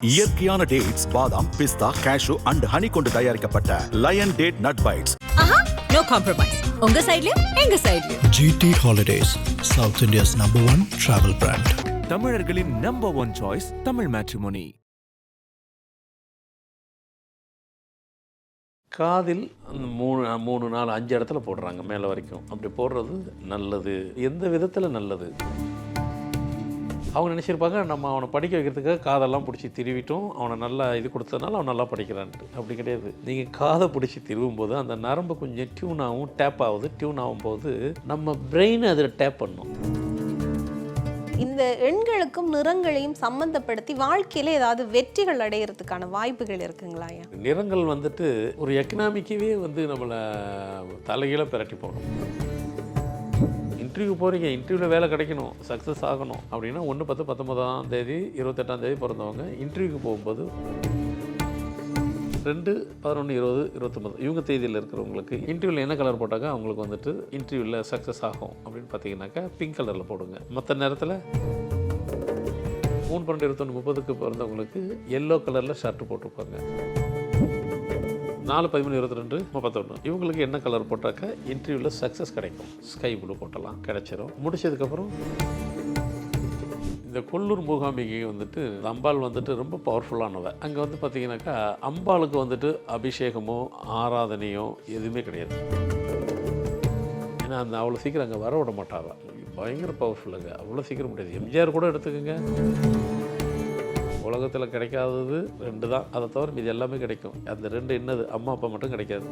இயற்கையான டேட்ஸ் பாதாம் பிஸ்தா cash and honey கொண்டு தயாரிக்கப்பட்ட லயன் டேட் நட் பைட்ஸ் ஆஹா நோ காம்ப்ரமைஸ் உங்க சைடுலயும் எங்க சைடுலயும் GT Holidays, South India's number one travel brand. தமிழர்களின் number one choice Tamil matrimony காதில் மூணு மூணு நாலு அஞ்சு இடத்துல போடுறாங்க மேலே வரைக்கும். அப்படி போடுறது நல்லது. எந்த விதத்தில் நல்லது? அவங்க நினச்சிருப்பாங்க நம்ம அவனை படிக்க வைக்கிறதுக்காக காதெல்லாம் பிடிச்சி திருவிட்டோம். அவனை நல்லா இது கொடுத்ததுனால அவன் நல்லா படிக்கிறான்ட்டு. அப்படி கிடையாது. நீங்கள் காதை பிடிச்சி திருவும் போது அந்த நரம்பு கொஞ்சம் டியூன் ஆகும் டேப் ஆகுது டியூன் ஆகும்போது நம்ம பிரெயின் அதில் டேப் பண்ணும். இந்த எண்களுக்கும் நிறங்களையும் சம்பந்தப்படுத்தி வாழ்க்கையில ஏதாவது வெற்றிகள் அடையிறதுக்கான வாய்ப்புகள் இருக்குங்களா நிறங்கள் வந்துட்டு ஒரு எக்கனாமிக்கவே வந்து நம்மளை தலைகீழ பிரட்டி போடும். இன்டர்வியூ போகிறீங்க இன்டர்வியூவில் வேலை கிடைக்கணும் சக்ஸஸ் ஆகணும் அப்படின்னா ஒன்று பத்து பத்தொன்பதாம் தேதி இருபத்தெட்டாம் தேதி பிறந்தவங்க இன்டர்வியூக்கு போகும்போது ரெண்டு பதினொன்று இருபது இருபத்தொம்பது இவங்க தேதியில் இருக்கிறவங்களுக்கு இன்டர்வியூவில் என்ன கலர் போட்டாக்க அவங்களுக்கு வந்துட்டு இன்டர்வியூவில் சக்ஸஸ் ஆகும் அப்படின்னு பார்த்தீங்கன்னாக்கா பிங்க் கலரில் போடுங்க. மற்ற நேரத்தில் மூணு பன்னெண்டு இருபத்தொன்று முப்பதுக்கு பிறந்தவங்களுக்கு எல்லோ கலரில் ஷர்ட் போட்டிருப்பாங்க நாலு பதிமூணு இருபத்தி ரெண்டு முப்பத்தொன்று இவங்களுக்கு என்ன கலர் போட்டாக்க இன்டர்வியூவில் சக்ஸஸ் கிடைக்கும். ஸ்கை ப்ளூ போட்டலாம் கிடைச்சிரும். முடிச்சதுக்கப்புறம் இந்த கொல்லூர் மூகாம்பிகை வந்துட்டு அம்பாள் வந்துட்டு ரொம்ப பவர்ஃபுல்லானவ அங்கே வந்து பார்த்தீங்கன்னாக்கா அம்பாளுக்கு வந்துட்டு அபிஷேகமோ ஆராதனையோ எதுவுமே கிடையாது. ஏன்னா அந்த அவ்வளோ சீக்கிரம் அங்கே வர விட மாட்டாவா. பயங்கர பவர்ஃபுல்லுங்க அவ்வளோ சீக்கிரம் முடியாது. எம்ஜிஆர் கூட எடுத்துக்கோங்க. உலகத்தில் கிடைக்காதது ரெண்டு தான் அதை தவிர மீது எல்லாமே கிடைக்கும். அந்த ரெண்டு என்னது? அம்மா அப்பா மட்டும் கிடைக்காது.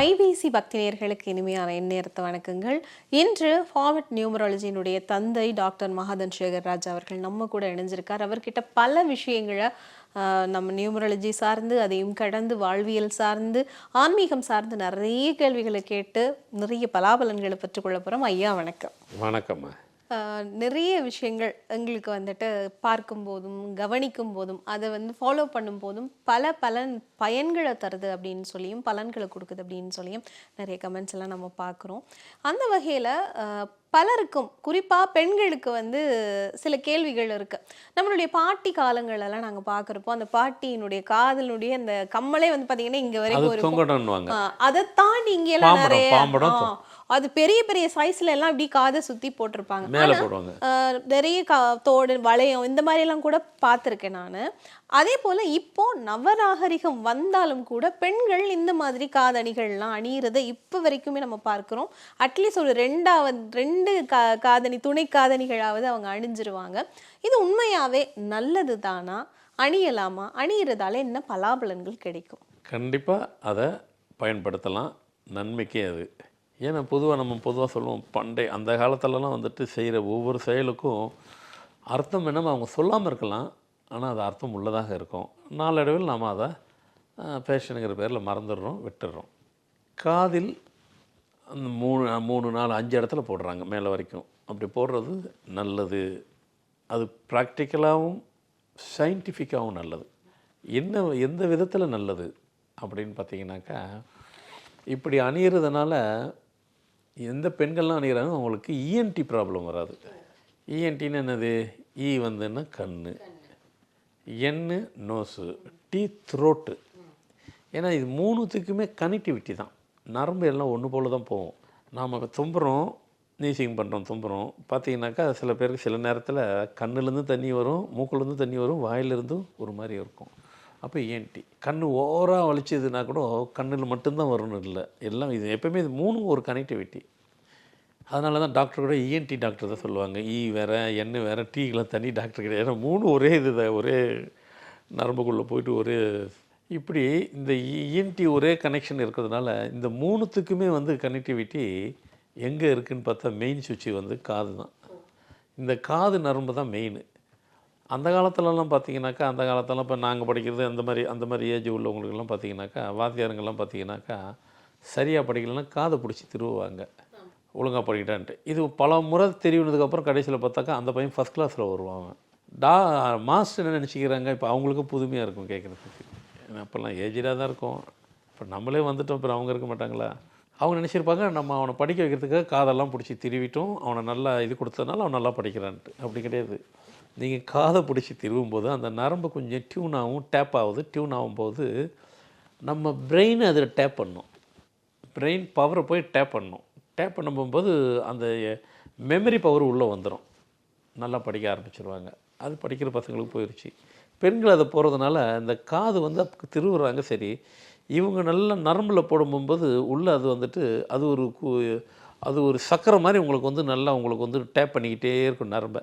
ஐபிசி பக்தினியர்களுக்கு இனிமையான எந்நேரத்து வணக்கங்கள். இன்று ஃபார்வர்ட் நியூமராலஜியினுடைய தந்தை டாக்டர் மகாதன் சேகர் ராஜ் அவர்கள் நம்ம கூட இணைஞ்சிருக்கார். அவர்கிட்ட பல விஷயங்களை நம்ம நியூமராலஜி சார்ந்து அதையும் கடந்து வாழ்வியல் சார்ந்து ஆன்மீகம் சார்ந்து நிறைய கேள்விகளை கேட்டு நிறைய பலாபலன்களை பெற்றுக்கொள்ள போகிறோம் ஐயா வணக்கம். வணக்கம்மா. நிறைய விஷயங்கள் எங்களுக்கு வந்துட்டு பார்க்கும் போதும் கவனிக்கும் போதும் அதை வந்து ஃபாலோ பண்ணும் போதும் பல பலன் பயன்களை தருது அப்படின்னு சொல்லியும் பலன்களை கொடுக்குது அப்படின்னு சொல்லியும் நிறைய கமெண்ட்ஸ் எல்லாம் நம்ம பார்க்குறோம். அந்த வகையில் பலருக்கும் குறிப்பாக பெண்களுக்கு வந்து சில கேள்விகள் இருக்கு. நம்மளுடைய பாட்டி காலங்களெல்லாம் நாங்கள் பார்க்குறப்போ அந்த பாட்டியினுடைய காதலினுடைய அந்த கம்மலே வந்து பார்த்தீங்கன்னா இங்கே வரைக்கும் அதை தாண்டி இங்க எல்லாம் நிறைய அது பெரிய பெரிய சைஸ்ல எல்லாம் இப்படி காதை சுத்தி போட்டிருப்பாங்க. மேலே ஆனா, போடுவாங்க. ஆ, நிறைய கா தோடு வளையம் இந்த மாதிரி எல்லாம் கூட பார்த்துருக்கேன் நான். அதே போல இப்போ நவநாகரிகம் வந்தாலும் கூட பெண்கள் இந்த மாதிரி காதணிகள்லாம் அணியிறதை இப்போ வரைக்குமே நம்ம பார்க்கிறோம். அட்லீஸ்ட் ஒரு ரெண்டாவது ரெண்டு கா காதணி துணை காதணிகளாவது அவங்க அணிஞ்சிருவாங்க. இது உண்மையாவே நல்லது தானா? அணியலாமா? அணியிறதால என்ன பலாபலன்கள் கிடைக்கும்? கண்டிப்பாக அதை பயன்படுத்தலாம். நன்மைக்கே அது. ஏன்னா பொதுவாக நம்ம பொதுவாக சொல்லுவோம் பண்டை. அந்த காலத்துலலாம் வந்துட்டு செய்கிற ஒவ்வொரு செயலுக்கும் அர்த்தம் என்னமோ அவங்க சொல்லாமல் இருக்கலாம். ஆனால் அது அர்த்தம் உள்ளதாக இருக்கும். நாளடைவில் நாம் அதை ஃபேஷனுங்கிற பேரில் மறந்துடுறோம் விட்டுடுறோம். காதில் அந்த மூணு மூணு நாலு அஞ்சு இடத்துல போடுறாங்க மேலே வரைக்கும். அப்படி போடுறது நல்லது. அது ப்ராக்டிக்கலாகவும் சயின்டிஃபிக்காகவும் நல்லது. என்ன எந்த விதத்தில் நல்லது அப்படின்னு பார்த்தீங்கன்னாக்கா இப்படி அணியிறதுனால எந்த பெண்கள்லாம் அணிகிறாங்க அவங்களுக்கு இஎன்டி ப்ராப்ளம் வராது. இஎன்டின்னு என்னது? இ வந்துன்னா கண் எண்ணு நோஸு டி த்ரோட்டு ஏன்னா இது மூணுத்துக்குமே கனெக்டிவிட்டி தான். நரம்பு எல்லாம் ஒன்று போல தான் போகும். நாம் இப்போ தும்புறோம் நீசிங் பண்ணுறோம் தும்புறோம். பார்த்தீங்கன்னாக்கா சில பேருக்கு சில நேரத்தில் கண்ணுலேருந்து தண்ணி வரும் மூக்குலேருந்து தண்ணி வரும் வாயிலிருந்து ஒரு மாதிரி இருக்கும். அப்போ ஏன்டி கண் ஓவராக வலிச்சதுன்னா கூட கண்ணில் மட்டும்தான் வரணும் இல்லை. எல்லாம் இது எப்போயுமே இது மூணும் ஒரு கனெக்டிவிட்டி அதனால தான் டாக்டர் கூட இஎன்டி டாக்டர் தான் சொல்லுவாங்க. இ வேற எண்ணெய் வேற டீக்கெலாம் தனி டாக்டர் கிடையாது. ஏன்னா மூணு ஒரே இது தான் ஒரே நரம்புக்குள்ளே போயிட்டு ஒரே இப்படி இந்த இஎன்டி ஒரே கனெக்ஷன் இருக்கிறதுனால இந்த மூணுத்துக்குமே வந்து கனெக்டிவிட்டி எங்கே இருக்குதுன்னு பார்த்தா மெயின் சுவிட்சு வந்து காது தான் இந்த காது நரம்பு தான் மெயின் அந்த காலத்துலலாம் பார்த்தீங்கன்னாக்கா அந்த காலத்தெல்லாம் இப்போ நாங்கள் படிக்கிறது அந்த மாதிரி அந்த மாதிரி ஏஜ் உள்ளவங்களுக்கெல்லாம் பார்த்தீங்கன்னாக்கா வாத்தியாருங்கெல்லாம் பார்த்தீங்கன்னாக்கா சரியாக படிக்கலைன்னா காதை பிடிச்சி திருவுவாங்க. ஒழுங்காக படிக்கிட்டான்ட்டு. இது பல முறை தெரிவினதுக்கப்புறம் கடைசியில் பார்த்தாக்கா அந்த பையன் ஃபஸ்ட் கிளாஸில் வருவாங்க டா மாஸ்டர் என்ன நினச்சிக்கிறாங்க? இப்போ அவங்களுக்கும் புதுமையாக இருக்கும் கேட்குறதுக்கு ஏன்னா அப்போல்லாம் ஏஜிடாக தான் இருக்கும். இப்போ நம்மளே வந்துட்டோம் அப்புறம் அவங்க இருக்க மாட்டாங்களா? அவங்க நினச்சிருப்பாங்க நம்ம அவனை படிக்க வைக்கிறதுக்காக காதெல்லாம் பிடிச்சி திருவிட்டோம் அவனை நல்லா இது கொடுத்ததுனால அவன் நல்லா படிக்கிறான்ட்டு. அப்படி கிடையாது. நீங்கள் காதை பிடிச்சி திருவும்போது அந்த நரம்பு கொஞ்சம் டியூன் ஆகும் டேப் ஆகுது டியூன் ஆகும்போது நம்ம பிரெயின் அதில் டேப் பண்ணும். பிரெயின் பவரை போய் டேப் பண்ணும். டேப் பண்ணும்போது அந்த மெமரி பவர் உள்ளே வந்துடும் நல்லா படிக்க ஆரம்பிச்சிருவாங்க. அது படிக்கிற பசங்களுக்கு போயிடுச்சு பெண்கள் அதை போகிறதுனால இந்த காது வந்து திருவுறாங்க சரி. இவங்க நல்லா நரம்பில் போடும்போது உள்ளே அது வந்துட்டு அது ஒரு கு- அது ஒரு சக்கரை மாதிரி உங்களுக்கு வந்து நல்லா உங்களுக்கு வந்து டேப் பண்ணிக்கிட்டே இருக்கும் நரம்பை.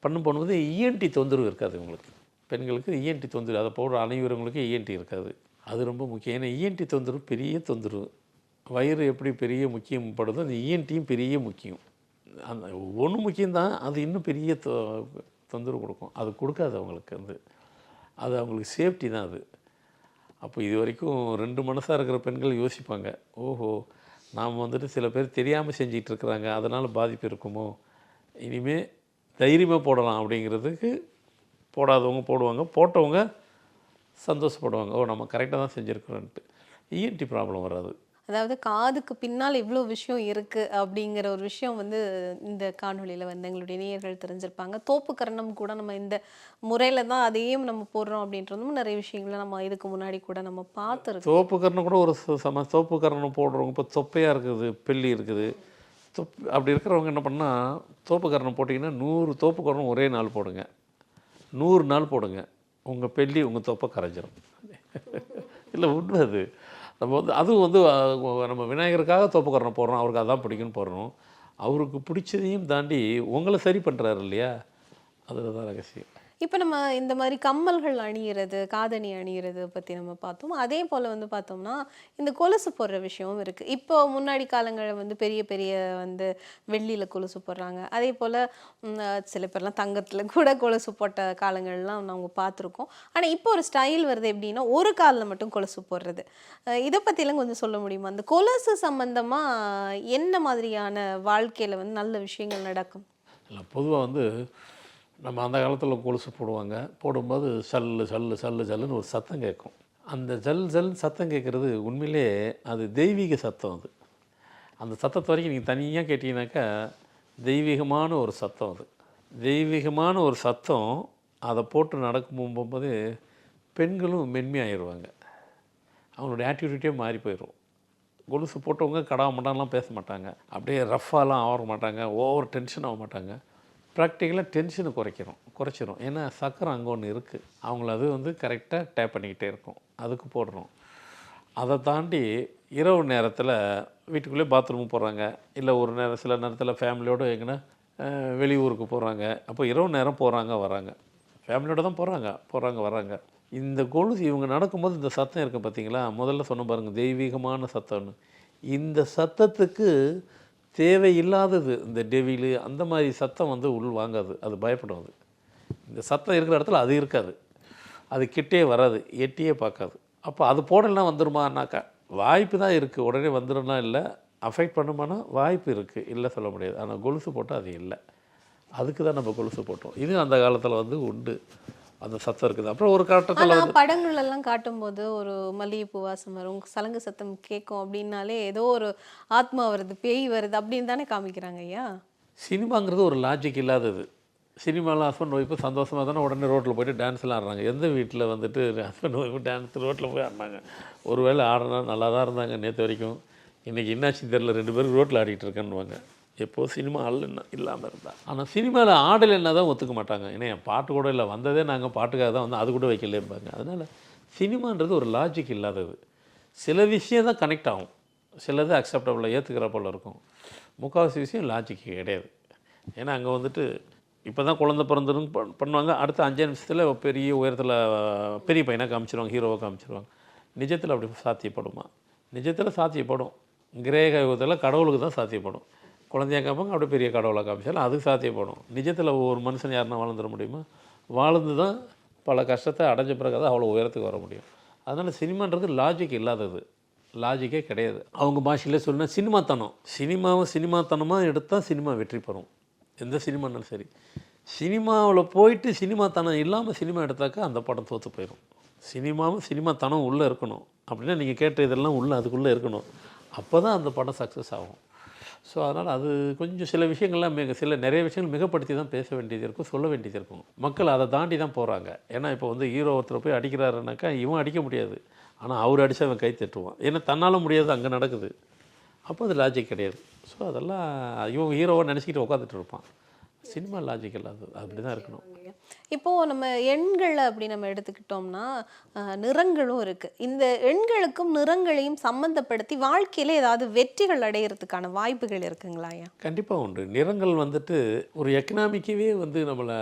பண்ணும் போகும்போது இஎன்டி தொந்தரவு இருக்காது உங்களுக்கு. பெண்களுக்கு இஎன்டி தொந்தரவு அதை போடுற அனைவருங்களுக்கு இஎன்டி இருக்காது. அது ரொம்ப முக்கியம். ஏன்னா இஎன்டி தொந்தரவு பெரிய தொந்தரவு. வயிறு எப்படி பெரிய முக்கியப்படுதோ அந்த இஎன்டியும் பெரிய முக்கியம். அந்த ஒன்று முக்கியம்தான் அது இன்னும் பெரிய தொ தொந்தரவு கொடுக்கும். அது கொடுக்காது அவங்களுக்கு வந்து. அது அவங்களுக்கு சேஃப்டி தான் அது. அப்போ இது வரைக்கும் ரெண்டு மனசாக இருக்கிற பெண்கள் யோசிப்பாங்க. ஓஹோ நாம் வந்துட்டு சில பேர் தெரியாமல் செஞ்சிகிட்டு இருக்கிறாங்க. அதனால் பாதிப்பு இருக்குமோ? இனிமேல் தைரியமாக போடலாம் அப்படிங்கிறதுக்கு போடாதவங்க போடுவாங்க போட்டவங்க சந்தோஷப்படுவாங்க. ஓ நம்ம கரெக்டாக தான் செஞ்சுருக்கிறோன்ட்டு. இஎன்டி ப்ராப்ளம் வராது. அதாவது காதுக்கு பின்னால் இவ்வளோ விஷயம் இருக்கு அப்படிங்கிற ஒரு விஷயம் வந்து இந்த காணொளியில் வந்து எங்களுடைய நேயர்கள் தெரிஞ்சிருப்பாங்க. தோப்பு கரணம் கூட நம்ம இந்த முறையில் தான் அதையும் நம்ம போடுறோம் அப்படின்றதும் நிறைய விஷயங்களை நம்ம இதுக்கு முன்னாடி கூட நம்ம பார்த்துருக்கோம். தோப்பு கரணம் கூட ஒரு சம தோப்பு கரணம் போடுறவங்க இப்போ தொப்பையாக இருக்குது பெல்லி இருக்குது. தொப் அப்படி இருக்கிறவங்க என்ன பண்ணால் தோப்பு போட்டிங்கன்னா நூறு தோப்புக்கரணம் ஒரே நாள் போடுங்க. நூறு நாள் போடுங்க. உங்கள் பெல்லி உங்கள் தோப்பை கரைஞ்சிடும் இல்லை உண்மை அது நம்ம வந்து அதுவும் வந்து நம்ம விநாயகருக்காக தோப்பு போடுறோம். அவருக்கு அதான் பிடிக்குன்னு போடுறோம். அவருக்கு பிடிச்சதையும் தாண்டி உங்களை சரி பண்ணுறாரு இல்லையா? அதில் தான் ரகசியம். இப்போ நம்ம இந்த மாதிரி கம்மல்கள் அணியிறது காதணி அணியிறது பற்றி நம்ம பார்த்தோம். அதே போல் வந்து பார்த்தோம்னா இந்த கொலுசு போடுற விஷயமும் இருக்குது இப்போ முன்னாடி காலங்களில் வந்து பெரிய பெரிய வந்து வெள்ளியில் கொலுசு போடுறாங்க. அதே போல் சில பேர்லாம் தங்கத்தில் கூட கொலுசு போட்ட காலங்கள்லாம் நம்ம பார்த்துருக்கோம். ஆனால் இப்போ ஒரு ஸ்டைல் வருது எப்படின்னா ஒரு காலில் மட்டும் கொலுசு போடுறது. இதை பற்றிலாம் கொஞ்சம் சொல்ல முடியுமா? அந்த கொலுசு சம்மந்தமாக என்ன மாதிரியான வாழ்க்கையில் வந்து நல்ல விஷயங்கள் நடக்கும்? இல்லை பொதுவாக வந்து நம்ம அந்த காலத்தில் கொலுசு போடுவாங்க. போடும்போது சல்லு சல்லு சல்லு சல்லுன்னு ஒரு சத்தம் கேட்கும். அந்த ஜல் ஜல் சத்தம் கேட்குறது உண்மையிலே அது தெய்வீக சத்தம் அது. அந்த சத்தத்தை வரைக்கும் நீங்கள் தனியாக கேட்டிங்கனாக்கா தெய்வீகமான ஒரு சத்தம் அது. தெய்வீகமான ஒரு சத்தம் அதை போட்டு நடக்கும் போகும்போது பெண்களும் மென்மையாயிருவாங்க. அவங்களுடைய ஆட்டிடியூட்டே மாறி போயிடும் கொலுசு போட்டவங்க கடா மட்டான்லாம் பேச மாட்டாங்க. அப்படியே ரஃப்பாலாம் ஆக மாட்டாங்க. ஓவர் டென்ஷன் ஆக மாட்டாங்க. ப்ராக்டிக்கலாக டென்ஷனை குறைக்கிறோம் குறைச்சிரும். ஏன்னா சக்கரம் அங்கே ஒன்று இருக்குது அவங்கள அது வந்து கரெக்டாக டேப் பண்ணிக்கிட்டே இருக்கும். அதுக்கு போடுறோம் அதை தாண்டி இரவு நேரத்தில் வீட்டுக்குள்ளே பாத்ரூம் போகிறாங்க இல்லை ஒரு நேரம் சில நேரத்தில் ஃபேமிலியோடு எங்கன்னா வெளியூருக்கு போகிறாங்க அப்போ இரவு நேரம் போகிறாங்க வராங்க. ஃபேமிலியோடு தான் போகிறாங்க போகிறாங்க வராங்க. இந்த கொலுசு இவங்க நடக்கும்போது இந்த சத்தம் இருக்குது பார்த்தீங்களா முதல்ல சொன்ன பாருங்கள் தெய்வீகமான சத்தம்னு. இந்த சத்தத்துக்கு தேவையில்லாதது. இந்த டெவிலு அந்த மாதிரி சத்தம் வந்து உள் வாங்காது. அது பயப்படும் அது இந்த சத்தம் இருக்கிற இடத்துல அது இருக்காது. அது கிட்டே வராது. எட்டியே பார்க்காது. அப்போ அது போடலாம் வந்துருமானாக்கா வாய்ப்பு தான் இருக்குது உடனே வந்துடும்னா இல்லை. அஃபெக்ட் பண்ணுமானா வாய்ப்பு இருக்குது இல்லை சொல்ல முடியாது. ஆனால் கொலுசு போட்டால் அது இல்லை. அதுக்கு தான் நம்ம கொலுசு போட்டோம். இது அந்த காலத்தில் வந்து உண்டு. அந்த சத்தம் இருக்குது. அப்புறம் ஒரு கட்டத்தில் ஆனா படங்கள் எல்லாம் காட்டும்போது ஒரு மல்லிகைப்பூ வாசம் வரும். சலங்கு சத்தம் கேட்கும் அப்படின்னாலே ஏதோ ஒரு ஆத்மா வருது பேய் வருது அப்படின்னு தானே காமிக்கிறாங்க ஐயா? சினிமாங்கிறது ஒரு லாஜிக் இல்லாதது. சினிமாவில் ஹஸ்பண்ட் ஒய்ஃபு சந்தோஷமாக தானே உடனே ரோட்டில் போயிட்டு டான்ஸ்லாம் ஆடுறாங்க. எந்த வீட்டில் வந்துட்டு ஹஸ்பண்ட் ஒய்ஃபு டான்ஸ் ரோட்டில் போய் ஆடினாங்க? ஒருவேளை ஆடினா நல்லா தான் இருந்தாங்க நேற்று வரைக்கும். இன்றைக்கி என்னாச்சு தெரில ரெண்டு பேரும் ரோட்டில் ஆடிட்டு இருக்கேன்னுவாங்க. எப்போது சினிமா ஆள் இல்லாமல் இருந்தால் ஆனால் சினிமாவில் ஆடல் என்ன தான் ஒத்துக்க மாட்டாங்க. ஏன்னா என் பாட்டு கூட இல்லை. வந்ததே நாங்கள் பாட்டுக்காக தான் வந்து அது கூட வைக்கலேம்பாங்க அதனால் சினிமான்றது ஒரு லாஜிக் இல்லாதது. சில விஷயம் தான் கனெக்ட் ஆகும். சிலது அக்செப்டபுளாக ஏற்றுக்கிற போல் இருக்கும். முக்கால்வாசி விஷயம் லாஜிக் கிடையாது. ஏன்னா அங்கே வந்துட்டு இப்போ தான் குழந்தை பிறந்ததுன்னு பண்- பண்ணுவாங்க. அடுத்த அஞ்சு நிமிஷத்தில் பெரிய உயரத்தில் பெரிய பையனாக காமிச்சிருவாங்க. ஹீரோவை காமிச்சிருவாங்க. நிஜத்தில் அப்படி சாத்தியப்படுமா? நிஜத்தில் சாத்தியப்படும். கிரேக யுகத்தில் கடவுளுக்கு தான் சாத்தியப்படும். குழந்தையாக காப்பாங்க அப்படியே பெரிய கடவுளை காமிச்சாலும் அதுக்கு சாத்தியப்படும். நிஜத்தில் ஒவ்வொரு மனுஷன் யாருன்னா வாழ்ந்துட முடியுமா? வாழ்ந்து தான் பல கஷ்டத்தை அடைஞ்ச பிறகு தான் அவ்வளோ உயரத்துக்கு வர முடியும். அதனால் சினிமான்றது லாஜிக் இல்லாதது. லாஜிக்கே கிடையாது. அவங்க பாஷையிலே சொன்னா சினிமாத்தனம். சினிமாவை சினிமாத்தனமாக எடுத்தால் சினிமா வெற்றி பெறும். எந்த சினிமானாலும் சரி. சினிமாவில் போயிட்டு சினிமாத்தனம் இல்லாமல் சினிமா எடுத்தாக்கா அந்த படம் தோற்று போயிடும் சினிமாவும் சினிமாத்தனம் உள்ளே இருக்கணும். அப்படின்னா நீங்கள் கேட்ட இதெல்லாம் உள்ளே அதுக்குள்ளே இருக்கணும். அப்போ தான் அந்த படம் சக்ஸஸ் ஆகும். ஸோ அதனால் அது கொஞ்சம் சில விஷயங்கள்லாம் மிக சில நிறைய விஷயங்கள் மிகப்படுத்தி தான் பேச வேண்டியது இருக்கும் சொல்ல வேண்டியது இருக்கும். மக்கள் அதை தாண்டி தான் போகிறாங்க ஏன்னா இப்போ வந்து ஹீரோ ஒருத்தர் போய் அடிக்கிறாருனாக்கா இவன் அடிக்க முடியாது. ஆனால் அவர் அடித்தா அவன் கை தட்டுவான். ஏன்னா தன்னால் முடியாது அங்கே நடக்குது. அப்போ அது லாஜிக் கிடையாது. ஸோ அதெல்லாம் இவன் ஹீரோவை நினச்சிக்கிட்டு உட்காந்துட்டு இருப்பான். சினிமா லாஜிக் இல்லை அது அப்படி தான் இருக்கணும் இப்போ நம்ம எண்கள் அப்படி நம்ம எடுத்துக்கிட்டோம்னா நிறங்களும் இருக்கு. இந்த எண்களுக்கும் நிறங்களையும் சம்பந்தப்படுத்தி வாழ்க்கையில ஏதாவது வெற்றிகள் அடையிறதுக்கான வாய்ப்புகள் இருக்குங்களா ஐயா? கண்டிப்பாக உண்டு. நிறங்கள் வந்துட்டு ஒரு எக்கனாமிக்கவே வந்து நம்மளை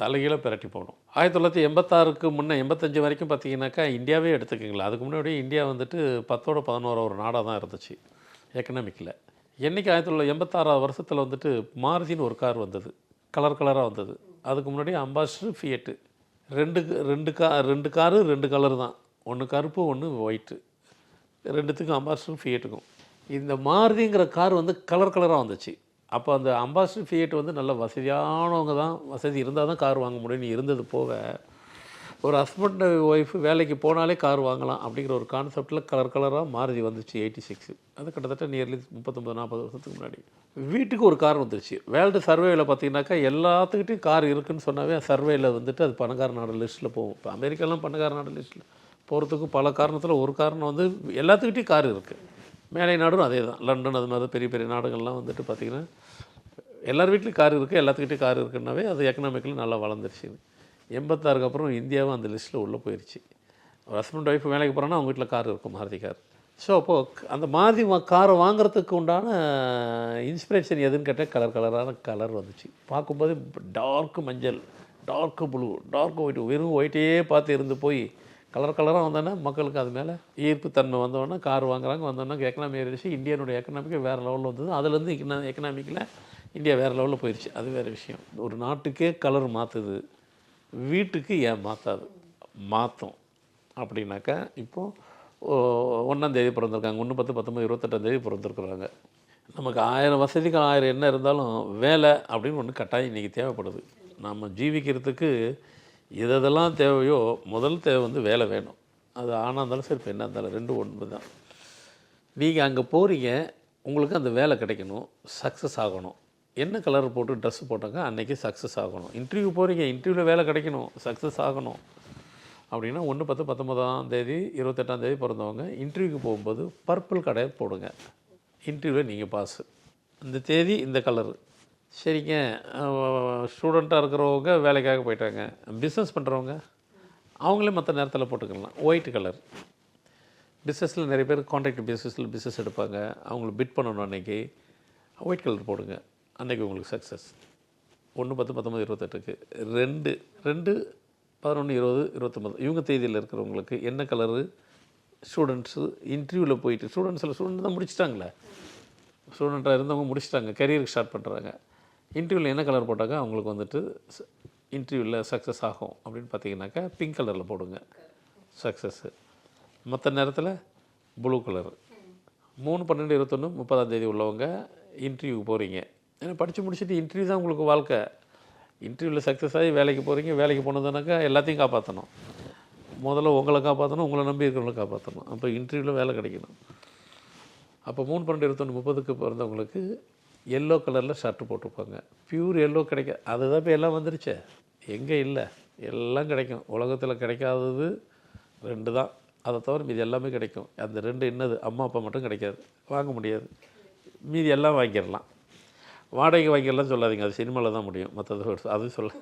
தலைகீழ பிரட்டி போகணும் ஆயிரத்தி தொள்ளாயிரத்தி எண்பத்தாறுக்கு முன்னே எண்பத்தஞ்சு வரைக்கும் பார்த்தீங்கன்னாக்கா இந்தியாவே எடுத்துக்கங்களேன். அதுக்கு முன்னாடி இந்தியா வந்துட்டு பத்தோட பதினோரு ஒரு நாடாக தான் இருந்துச்சு எக்கனாமிக்கில் என்றைக்கு ஆயிரத்தி தொள்ளாயிரத்தி எண்பத்தாறாவது வருஷத்தில் வந்துட்டு மாருதின்னு ஒரு கார் வந்தது. கலர் கலராக வந்தது. அதுக்கு முன்னாடி அம்பாஸ்டர் ஃபியட்டு ரெண்டு ரெண்டு கா ரெண்டு காரு ரெண்டு கலர் தான். ஒன்று கருப்பு ஒன்று ஒயிட்டு ரெண்டுத்துக்கும் அம்பாஸ்டரும் ஃபியட்டுக்கும் இந்த மாருதிங்கிற கார் வந்து கலர் கலராக வந்துச்சு. அப்போ அந்த அம்பாஸ்டர் ஃபியட் வந்து நல்ல வசதியானவங்க தான். வசதி இருந்தால் தான் கார் வாங்க முடியும்னு இருந்தது போக ஒரு ஹஸ்பண்ட் ஒய்ஃப் வேலைக்கு போனாலே கார் வாங்கலாம் அப்படிங்கிற ஒரு கான்செப்டில் கலர் கலராக மாறுதி வந்துச்சு எயிட்டி சிக்ஸ் அது கிட்டத்தட்ட நியர்லி முப்பத்தொம்பது நாற்பது வருஷத்துக்கு முன்னாடி. வீட்டுக்கு ஒரு கார் வந்துருச்சு. வேர்ல்டு சர்வேயில் பார்த்தீங்கன்னாக்கா எல்லாத்துக்கிட்டையும் கார் இருக்குன்னு சொன்னாவே சர்வேயில் வந்துட்டு அது பணக்கார நாடு லிஸ்ட்டில் போகும். இப்போ அமெரிக்காலாம் பணக்கார நாடு லிஸ்ட்டில் போகிறதுக்கு பல காரணத்தில் ஒரு காரணம் வந்து எல்லாத்துக்கிட்டையும் கார் இருக்குது மேலை நாடும் அதே தான் லண்டன் அது மாதிரி பெரிய பெரிய நாடுகள்லாம் வந்துட்டு பார்த்திங்கன்னா எல்லார் வீட்லேயும் கார் இருக்குது எல்லாத்துக்கிட்டையும் கார் இருக்குன்னாவே அது எக்கனாமிக்கலி நல்லா வளர்ந்துருச்சு. எண்பத்தாறுக்கு அப்புறம் இந்தியாவும் அந்த லிஸ்ட்டில் உள்ளே போயிடுச்சு ஒரு ஹஸ்பண்ட் ஒய்ஃப் வேலைக்கு போகிறோன்னா அவங்க வீட்டில் கார் இருக்கும் மாருதி கார் ஸோ அப்போது அந்த மாருதி காரை வாங்குறதுக்கு உண்டான இன்ஸ்பிரேஷன் எதுன்னு கேட்டால் கலர் கலரான கலர் வந்துச்சு. பார்க்கும்போது டார்க்கு மஞ்சள் டார்க்கு ப்ளூ டார்க் ஒயிட் வெறும் ஒயிட்டே பார்த்து இருந்து போய் கலர் கலராக வந்தோன்னா மக்களுக்கு அது மேலே ஈர்ப்பு தன்மை வந்தோடனே கார் வாங்குறாங்க வந்தோன்னா எக்கனாமி ஏறிடுச்சு. இந்தியனுடைய எக்கனாமிக்கு வேறு லெவலில் வந்தது. அதுலேருந்து எக்கனாமிக்கில் இந்தியா வேறு லெவலில் போயிடுச்சு அது வேறு விஷயம். ஒரு நாட்டுக்கே கலர் மாற்றுது வீட்டுக்கு ஏன் மாற்றாது மாற்றும் அப்படின்னாக்கா இப்போது ஒன்றாந்தேதி பிறந்திருக்காங்க. ஒன்று பத்து பத்தொம்பது இருபத்தெட்டாந்தேதி பிறந்திருக்குறாங்க. நமக்கு ஆயிரம் வசதிகள் ஆயிரம் என்ன இருந்தாலும் வேலை அப்படின்னு ஒன்று கட்டாயம் இன்றைக்கி தேவைப்படுது. நம்ம ஜீவிக்கிறதுக்கு எதெல்லாம் தேவையோ முதல் தேவை வந்து வேலை வேணும். அது ஆனால் இருந்தாலும் சரி பெண்ணாக இருந்தாலும் ரெண்டும் ஒன்று தான். நீங்கள் அங்கே போகிறீங்க உங்களுக்கு அந்த வேலை கிடைக்கணும். சக்ஸஸ் ஆகணும். என்ன கலர் போட்டு ட்ரெஸ் போட்டாங்க அன்றைக்கி சக்ஸஸ் ஆகணும். இன்டர்வியூ போகிறீங்க இன்டர்வியூவில் வேலை கிடைக்கணும் சக்ஸஸ் ஆகணும். அப்படின்னா ஒன்று பத்து பத்தொன்பதாம் தேதி இருபத்தெட்டாம் தேதி பிறந்தவங்க இன்டர்வியூக்கு போகும்போது பர்பிள் கடையை போடுங்க. இன்டர்வியூவில் நீங்கள் பாஸு இந்த தேதி இந்த கலரு சரிங்க ஸ்டூடெண்ட்டாக இருக்கிறவங்க வேலைக்காக போயிட்டாங்க. பிஸ்னஸ் பண்ணுறவங்க அவங்களே மற்ற நேரத்தில் போட்டுக்கலாம். ஒயிட் கலர் பிஸ்னஸில் நிறைய பேர் கான்ட்ராக்ட் பிஸ்னஸில் பிஸ்னஸ் எடுப்பாங்க. அவங்களுக்கு பிட் பண்ணணும் அன்றைக்கி ஒயிட் கலர் போடுங்க. அன்றைக்கி உங்களுக்கு சக்ஸஸ் ஒன்று பத்து பத்தொம்பது இருபத்தெட்டுக்கு ரெண்டு ரெண்டு பதினொன்று இருபது இருபத்தொம்பது இவங்க தேதியில் இருக்கிறவங்களுக்கு என்ன கலரு ஸ்டூடெண்ட்ஸு இன்டர்வியூவில் போயிட்டு ஸ்டூடெண்ட்ஸில் ஸ்டூடெண்ட் தான் முடிச்சிட்டாங்களே. ஸ்டூடெண்ட்டாக இருந்தவங்க முடிச்சிட்டாங்க கரியருக்கு ஸ்டார்ட் பண்ணுறாங்க இன்டர்வியூவில் என்ன கலர் போட்டாக்கா அவங்களுக்கு வந்துட்டு இன்டர்வியூவில் சக்ஸஸ் ஆகும் அப்படின்னு பார்த்தீங்கன்னாக்கா பிங்க் கலரில் போடுங்க. சக்ஸஸ்ஸு மற்ற நேரத்தில் ப்ளூ கலர் மூணு பன்னெண்டு இருபத்தொன்று முப்பதாம் தேதி உள்ளவங்க இன்டர்வியூக்கு போகிறீங்க ஏன்னா படித்து முடிச்சுட்டு இன்டர்வியூ தான் உங்களுக்கு வாழ்க்கை. இன்டர்வியூவில் சக்ஸஸ் ஆகி வேலைக்கு போகிறீங்க வேலைக்கு போனதுனாக்கா எல்லாத்தையும் காப்பாற்றணும் முதல்ல உங்களை காப்பாற்றணும் உங்களை நம்பி இருக்கிறவங்கள காப்பாற்றணும் அப்போ இன்டர்வியூவில் வேலை கிடைக்கணும். அப்போ மூணு பன்னெண்டு இருபத்தொன்று முப்பதுக்கு பிறந்தவங்களுக்கு எல்லோ கலரில் ஷர்ட்டு போட்டிருப்பாங்க. பியூர் எல்லோ கிடைக்க அதுதான் இப்போ எல்லாம் வந்துருச்சே. எங்கே இல்லை. எல்லாம் கிடைக்கும். உலகத்தில் கிடைக்காதது ரெண்டு தான். அதை தவிர மீதி எல்லாமே கிடைக்கும். அந்த ரெண்டு என்னது? அம்மா அப்பா மட்டும் கிடைக்காது. வாங்க முடியாது. மீதி எல்லாம் வாங்கிடலாம். வாடகை வாங்கிடலாம் சொல்லாதீங்க. அது சினிமாவில் தான் முடியும். மற்றது அது சொல்ல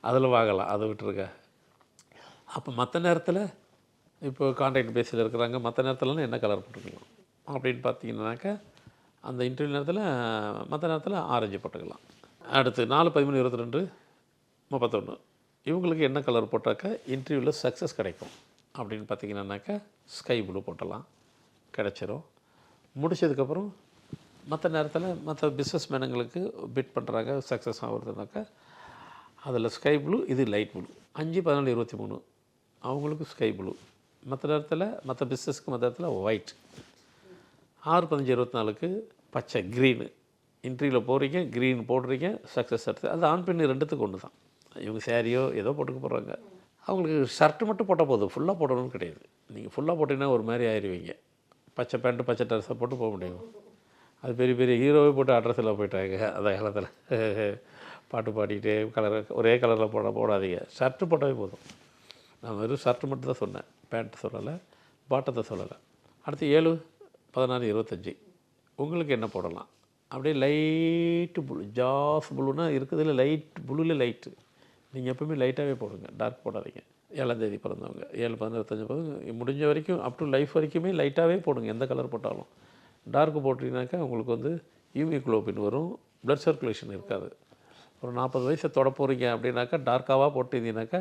அதில் வாங்கலாம். அதை விட்டுருக்க அப்போ மற்ற நேரத்தில் இப்போ கான்ட்ராக்ட் பேஸில் இருக்கிறாங்க. மற்ற நேரத்துலலாம் என்ன கலர் போட்டுக்கலாம்? அப்படின்னு பார்த்தீங்கன்னாக்கா அந்த இன்டர்வியூ நேரத்தில் மற்ற நேரத்தில் ஆரஞ்சு போட்டுக்கலாம். அடுத்து நாலு பதிமூணு இருபத்தி ரெண்டு முப்பத்தொன்று இவங்களுக்கு என்ன கலர் போட்டாக்கா இன்டர்வியூவில் சக்ஸஸ் கிடைக்கும். அப்படின்னு பார்த்தீங்கன்னாக்கா ஸ்கை ப்ளூ போட்டலாம். கிடச்சிரும். முடிச்சதுக்கப்புறம் மற்ற நேரத்தில் மற்ற பிஸ்னஸ் மேனுங்களுக்கு பிட் பண்ணுறாங்க சக்ஸஸ் ஆகுறதுனாக்கா அதில் ஸ்கை ப்ளூ இது லைட் ப்ளூ அஞ்சு பதினாலு இருபத்தி மூணு. அவங்களுக்கு ஸ்கை ப்ளூ மற்ற நேரத்தில் மற்ற பிஸ்னஸ்க்கு மற்ற இடத்துல ஒயிட் ஆறு பதினஞ்சு இருபத்தி நாலுக்கு பச்சை க்ரீனு இன்ட்ரியில் போகிறீங்க க்ரீன் போடுறீங்க சக்ஸஸ் எடுத்து அது ஆண் பெண் ரெண்டுத்துக்கு ஒன்று தான் இவங்க சேரீயோ ஏதோ போட்டுக்க போகிறாங்க அவங்களுக்கு ஷர்ட்டு மட்டும் போட்டால் போதும். ஃபுல்லாக போடணும்னு கிடையாது. நீங்கள் ஃபுல்லாக போட்டிங்கன்னா ஒரு மாதிரி ஆயிடுவீங்க பச்சை பேண்ட்டு பச்சை ட்ரெஸ்ஸை போட்டு போக முடியும். அது பெரிய பெரிய ஹீரோவே போட்டு அட்ரஸில் போயிட்டாங்க அந்த காலத்தில். பாட்டு பாடிக்கிட்டே கலர் ஒரே கலரில் போட போடாதீங்க. ஷர்ட்டு போட்டவே போதும். நான் வெறும் ஷர்ட்டு மட்டும் தான் சொன்னேன். பேண்ட்டு சொல்லலை பாட்டத்தை சொல்லலை. அடுத்து ஏழு பதினாறு இருபத்தஞ்சி. உங்களுக்கு என்ன போடலாம்? அப்படியே லைட்டு ப்ளூ ஜாஸ் புளுன்னா இருக்கிறதுல லைட் புளுவில் லைட்டு நீங்கள் எப்பவுமே லைட்டாகவே போடுங்க. டார்க் போடாதீங்க. ஏழாந்தேதி பிறந்தவங்க ஏழு பதினெத்தஞ்சு பிறகு முடிஞ்ச வரைக்கும் அப் டு லைஃப் வரைக்குமே லைட்டாகவே போடுங்க. எந்த கலர் போட்டாலும். டார்க் போட்டிங்கனாக்கா உங்களுக்கு வந்து யூமிக்ளோபின் வரும் ப்ளட் சர்க்குலேஷன் இருக்காது. ஒரு நாற்பது வயசை தொட போகிறீங்க அப்படின்னாக்கா டார்க்காவாக போட்டிருந்தீங்கன்னாக்கா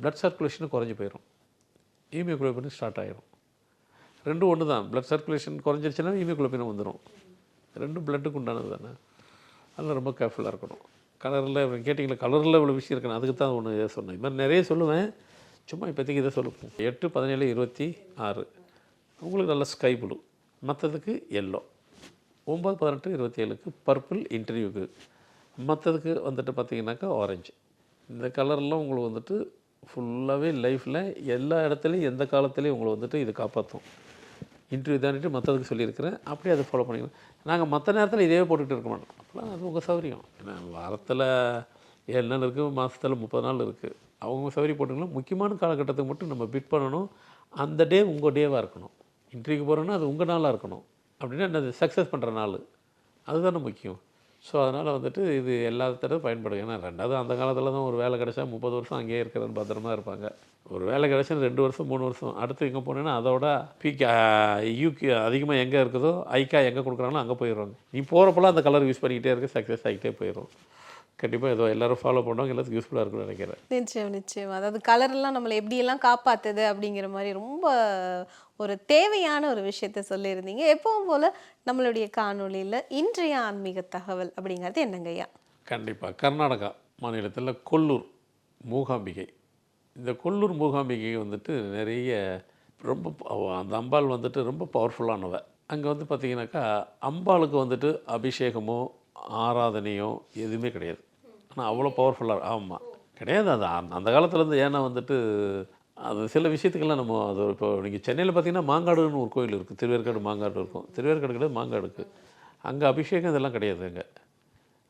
பிளட் சர்க்குலேஷனும் குறைஞ்சி போயிடும் ஹீமியோகுளோபின் ஸ்டார்ட் ஆகிடும் ரெண்டும் ஒன்று தான் ப்ளட் சர்க்குலேஷன் குறைஞ்சிருச்சுன்னா ஹீமியோகுளோபின் வந்துடும் ரெண்டும் பிளட்டுக்கு உண்டானது தானே. அதெல்லாம் ரொம்ப கேர்ஃபுல்லாக இருக்கணும். கலரில் கேட்டிங்களா கலரில் இவ்வளோ விஷயம் இருக்கணும் அதுக்கு தான் ஒன்று சொன்னேன். இது மாதிரி நிறைய சொல்லுவேன். சும்மா இப்போதைக்கு இதை சொல்லுவோம். எட்டு பதினேழு இருபத்தி ஆறு. உங்களுக்கு நல்ல ஸ்கை ப்ளூ மற்றதுக்கு எல்லோ ஒம்பது பதினெட்டு இருபத்தி ஏழுக்கு பர்பிள் இன்டர்வியூக்கு மற்றதுக்கு வந்துட்டு பார்த்தீங்கன்னாக்கா ஆரஞ்சு இந்த கலர்லாம் உங்களுக்கு வந்துட்டு ஃபுல்லாகவே லைஃப்பில் எல்லா இடத்துலையும் எந்த காலத்துலேயும் உங்களை வந்துட்டு இது காப்பாற்றும் இன்டர்வியூ தானிட்டு மற்றதுக்கு சொல்லியிருக்கிறேன். அப்படியே அதை ஃபாலோ பண்ணிக்கிறேன் நாங்கள் மற்ற நேரத்தில் இதே போட்டுக்கிட்டு இருக்க மாட்டோம். அப்போலாம் அது உங்கள் சௌகரியம். ஏன்னா வாரத்தில் ஏழு நாள் இருக்குது மாதத்தில் முப்பது நாள் இருக்குது அவங்க சௌகரியம் போட்டுக்கலாம் முக்கியமான காலகட்டத்துக்கு மட்டும் நம்ம பிட் பண்ணணும். அந்த டே உங்கள் டேவாக இருக்கணும். இன்டர்வியூக்கு போகிறோன்னா அது உங்கள் நாளாக இருக்கணும். அப்படின்னா என்னது? சக்ஸஸ் பண்ணுற நாள். அதுதானே முக்கியம். ஸோ அதனால் வந்துட்டு இது எல்லா தடவை பயன்படுது ஏன்னா ரெண்டாவது அந்த காலத்தில் தான் ஒரு வேலை கிடைச்சா முப்பது வருஷம் அங்கேயே இருக்கிறதுன்னு பத்திரமா இருப்பாங்க. ஒரு வேலை கிடைச்சா ரெண்டு வருஷம் மூணு வருஷம். அடுத்து எங்கே போனேன்னா அதோட பீக் யூக்கு அதிகமாக எங்கே இருக்குதோ ஐக்கா எங்கே கொடுக்குறாங்களோ அங்கே போயிடுவாங்க. நீ போகிறப்பெல்லாம் அந்த கலர் யூஸ் பண்ணிக்கிட்டே இருக்க சக்ஸஸ் ஆகிட்டே போயிடும். கண்டிப்பாக ஏதோ எல்லோரும் ஃபாலோ பண்ணுவாங்க எல்லாத்துக்கும் யூஸ்ஃபுல்லாக இருக்கும்னு நினைக்கிறேன். நிச்சயம் நிச்சயம். அதாவது கலர்லாம் நம்மளை எப்படியெல்லாம் காப்பாத்துது அப்படிங்கிற மாதிரி ரொம்ப ஒரு தேவையான ஒரு விஷயத்த சொல்லியிருந்தீங்க. எப்பவும் போல நம்மளுடைய காணொளியில் இன்றைய ஆன்மீக தகவல் அப்படிங்கிறது என்னங்க ஐயா? கண்டிப்பாக கர்நாடகா மாநிலத்தில் கொல்லூர் மூகாம்பிகை. இந்த கொல்லூர் மூகாம்பிகை வந்துட்டு நிறைய ரொம்ப அந்த அம்பாள் வந்துட்டு ரொம்ப பவர்ஃபுல்லானவ அங்கே வந்து பார்த்திங்கனாக்கா அம்பாளுக்கு வந்துட்டு அபிஷேகமோ ஆராதனையோ எதுவுமே கிடையாது. ஆனால் அவ்வளோ பவர்ஃபுல்லாக ஆமாம் கிடையாது அது. அந்த- அந்த காலத்துலேருந்து ஏன்னா வந்துட்டு அது சில விஷயத்துக்கெல்லாம் நம்ம அது இப்போ நீங்கள் சென்னையில் பார்த்தீங்கன்னா மாங்காடுன்னு ஒரு கோயில் இருக்குது திருவேற்காடு மாங்காடு இருக்கும். திருவேற்காடு கிடையாது மாங்காடு இருக்குது அங்கே அபிஷேகம் இதெல்லாம் கிடையாது அங்கே.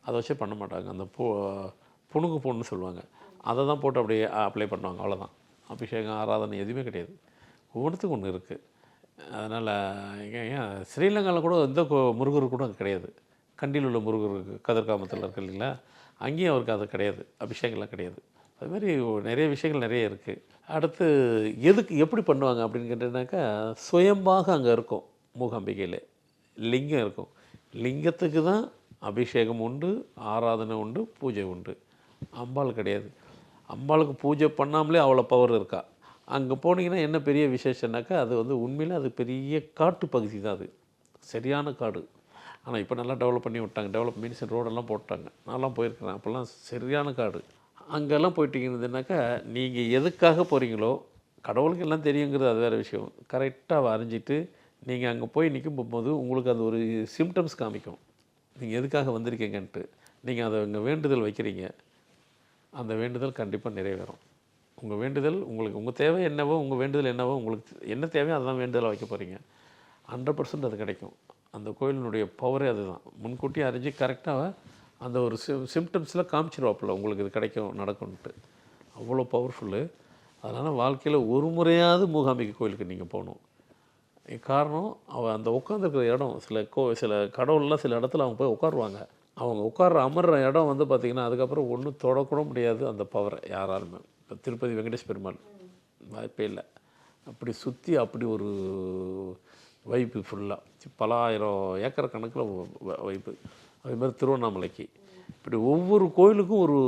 அதை வச்சே பண்ண மாட்டாங்க. அந்த பூ புணுங்கு பூன்னு சொல்லுவாங்க. அதை தான் போட்டு அப்படியே அப்ளை பண்ணுவாங்க. அவ்வளோதான் அபிஷேகம் ஆராதனை எதுவுமே கிடையாது. ஒவ்வொன்றுத்துக்கும் ஒன்று இருக்குது அதனால் ஏன் ஸ்ரீலங்காவில் கூட எந்த கோ- முருகர் கூட அங்கே கிடையாது. கண்டியில் உள்ள முருகர் கதிர்காமத்தில் இருக்கு இல்லைங்களா? அங்கேயும் அவருக்கு அது கிடையாது அபிஷேகம்லாம் கிடையாது. அது மாதிரி நிறைய விஷயங்கள் நிறைய இருக்குது அடுத்து எதுக்கு எப்படி பண்ணுவாங்க அப்படின்னு கேட்டீங்கன்னாக்கா சுயம்பாக அங்கே இருக்கும் மூகாம்பிகையில். லிங்கம் இருக்கும். லிங்கத்துக்கு தான் அபிஷேகம் உண்டு ஆராதனை உண்டு பூஜை உண்டு. அம்பாள் கிடையாது. அம்பாளுக்கு பூஜை பண்ணாமலே அவ்வளோ பவர் இருக்கா? அங்கே போனீங்கன்னா என்ன பெரிய விசேஷம்னாக்கா அது வந்து உண்மையில் அது பெரிய காட்டு பகுதி தான் அது. சரியான காடு. ஆனால் இப்போ நல்லா டெவலப் பண்ணி விட்டாங்க. டெவலப் மீன்ஸ் ரோடெல்லாம் போட்டாங்க. நான்லாம் போயிருக்கிறேன். அப்போல்லாம் சரியான காடு. அங்கெல்லாம் போயிட்டீங்கன்னாக்கா நீங்கள் எதுக்காக போகிறீங்களோ கடவுளுக்கு எல்லாம் தெரியுங்கிறது அது வேறு விஷயம். கரெக்டாக அறிஞ்சிட்டு நீங்கள் அங்கே போய் நிற்கும் போது உங்களுக்கு அது ஒரு சிம்டம்ஸ் காமிக்கும். நீங்கள் எதுக்காக வந்திருக்கீங்கன்ட்டு. நீங்கள் அதை அங்கே வேண்டுதல் வைக்கிறீங்க. அந்த வேண்டுதல் கண்டிப்பாக நிறைவேறும். உங்கள் வேண்டுதல் உங்களுக்கு உங்கள் தேவை என்னவோ உங்கள் வேண்டுதல் என்னவோ உங்களுக்கு என்ன தேவையோ அதுதான் வேண்டுதலாக வைக்க போகிறீங்க ஹண்ட்ரட் பர்சன்ட் அது கிடைக்கும். அந்த கோயிலினுடைய பவரே அதுதான். முன்கூட்டி அறிஞ்சு கரெக்டாக அந்த ஒரு சிம் சிம்டம்ஸில் காமிச்சிருவாப்புல உங்களுக்கு இது கிடைக்கும் நடக்கும்ன்ட்டு. அவ்வளோ பவர்ஃபுல்லு அதனால் வாழ்க்கையில் ஒரு முறையாவது மூகாம்பிகை கோயிலுக்கு நீங்கள் போகணும். காரணம் அவள் அந்த உட்காந்துருக்கிற இடம் சில கோ சில கடவுள்லாம் சில இடத்துல அவங்க போய் உட்காருவாங்க. அவங்க உட்கார்ற அமர்ற இடம் வந்து பார்த்திங்கன்னா அதுக்கப்புறம் ஒன்றும் தொடக்கூட முடியாது அந்த பவரை யாராலுமே. இப்போ திருப்பதி வெங்கடேஷ் பெருமாள் வாய்ப்பே இல்லை. அப்படி சுற்றி அப்படி ஒரு வைப்பு ஃபுல்லாக பல ஆயிரம் ஏக்கர் கணக்கில் வைப்பு. அதேமாதிரி திருவண்ணாமலைக்கு. இப்படி ஒவ்வொரு கோயிலுக்கும் ஒரு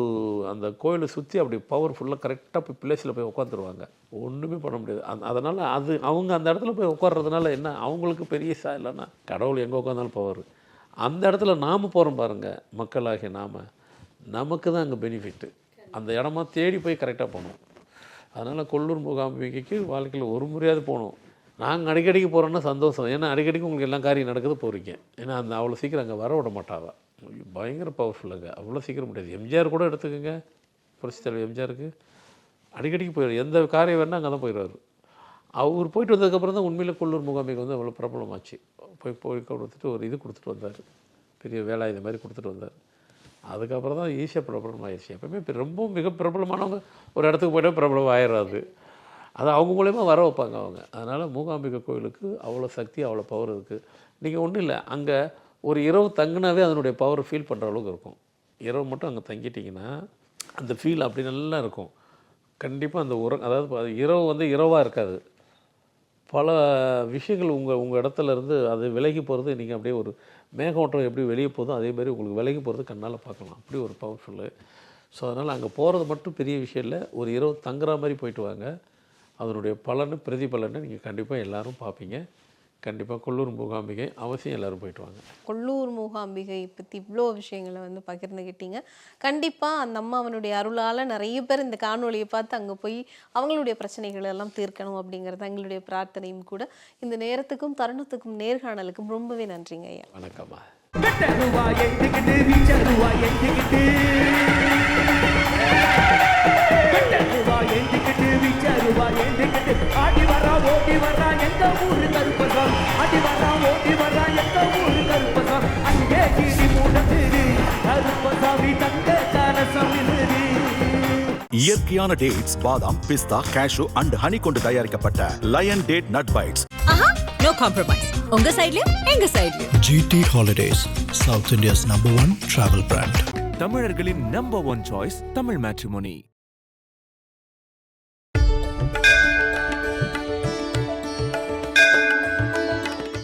அந்த கோயிலை சுற்றி அப்படி பவர்ஃபுல்லாக கரெக்டாக போய் பிளேஸில் போய் உட்காந்துருவாங்க ஒன்றுமே பண்ண முடியாது. அந்த அதனால் அது அவங்க அந்த இடத்துல போய் உட்கார்றதுனால என்ன அவங்களுக்கு பெரிய சா இல்லைன்னா கடவுள் எங்கே உட்காந்தாலும் பவர் அந்த இடத்துல நாம் போகிறோம் பாருங்கள் மக்களாகிய நாம். நமக்கு தான் அங்கே பெனிஃபிட்டு அந்த இடமா தேடி போய் கரெக்டாக போகணும். அதனால் கொல்லூர் மூகாம்பிகைக்கு வாழ்க்கையில் ஒரு முறையாவது போகணும். நாங்கள் அடிக்கடிக்கு போகிறோன்னா சந்தோஷம். ஏன்னா அடிக்கடிக்கு உங்களுக்கு எல்லா காரியம் நடக்குது போகிறீங்க ஏன்னா அந்த அவ்வளோ சீக்கிரம் அங்கே வர விட மாட்டாவா பயங்கர பவர்ஃபுல்லுங்க அவ்வளோ சீக்கிரம் முடியாது. எம்ஜிஆர் கூட எடுத்துக்கோங்க. புரட்சி தலைவர் எம்ஜிஆருக்கு. அடிக்கடிக்கு போயிடுவார் எந்த காரியம் வேணால் அங்கே தான் போயிடுவார். அவர் போயிட்டு வந்ததுக்கப்புறம் தான் உண்மையில் கொள்ளூர் மூகாம்பிகை வந்து அவ்வளோ பிரபலமாச்சு. போய் போய் கொடுத்துட்டு ஒரு இது கொடுத்துட்டு வந்தார். பெரிய வேலை இது மாதிரி கொடுத்துட்டு வந்தார். அதுக்கப்புறம் தான் ஈஸியாக பிரபலம் ஆயிடுச்சு எப்பவுமே ரொம்ப மிக பிரபலமானவங்க. ஒரு இடத்துக்கு போய்ட்டால் பிரபலம் ஆயிடாது அது அவங்க மூலயமா வர வைப்பாங்க அவங்க. அதனால் மூகாம்பிகை கோயிலுக்கு அவ்வளோ சக்தி அவ்வளோ பவர் இருக்குது நீங்கள் ஒன்றும் இல்லை அங்கே ஒரு இரவு தங்கினாவே அதனுடைய பவர் ஃபீல் பண்ணுற அளவுக்கு இருக்கும். இரவு மட்டும் அங்கே தங்கிட்டிங்கன்னா அந்த ஃபீல் அப்படி நல்லா இருக்கும். கண்டிப்பாக அந்த உரம் அதாவது இரவு வந்து இரவாக இருக்காது. பல விஷயங்கள் உங்கள் உங்கள் இடத்துல இருந்து அது விலகி போகிறது நீங்கள் அப்படியே ஒரு மேகோட்டம் எப்படி வெளியே போதும் அதே மாதிரி உங்களுக்கு விலகி போகிறது கண்ணால் பார்க்கலாம். அப்படி ஒரு பவர்ஃபுல்லு ஸோ அதனால் அங்கே போகிறது மட்டும் பெரிய விஷயம் இல்லை. ஒரு இரவு தங்குற மாதிரி போயிட்டு வாங்க. அதனுடைய பலனு பிரதிபலனை நீங்கள் கண்டிப்பாக எல்லாரும் பார்ப்பீங்க கண்டிப்பாக கொல்லூர் மூகாம்பிகை அவசியம் எல்லாரும் போயிட்டு வாங்க. கொள்ளூர் மூகாம்பிகை பற்றி இவ்வளோ விஷயங்களை வந்து பகிர்ந்துக்கிட்டீங்க கண்டிப்பாக அந்த அம்மாவனுடைய அருளால் நிறைய பேர் இந்த காணொளியை பார்த்து அங்கே போய் அவங்களுடைய பிரச்சனைகள் எல்லாம் தீர்க்கணும் அப்படிங்கிறது எங்களுடைய பிரார்த்தனையும் கூட இந்த நேரத்துக்கும் தருணத்துக்கும் நேர்காணலுக்கும் ரொம்பவே நன்றிங்க ஐயா. வணக்கம்மா. கருப்பசாமி ஆடி வரா ஓடி வரா எங்க ஊரு கருப்பசாமி? அங்கே கிடி மூடது கருப்பசாமி தங்க கரசம் இயற்கையான டேட்ஸ் பாதாம் பிஸ்தா கேஷு அண்ட் ஹனி கொண்டு தயாரிக்கப்பட்ட lion date nut bites no compromise உங்க சைடுலயும் எங்க சைடுலயும் GT Holidays, South India's number one travel brand. தமிழர்களின் number one choice Tamil matrimony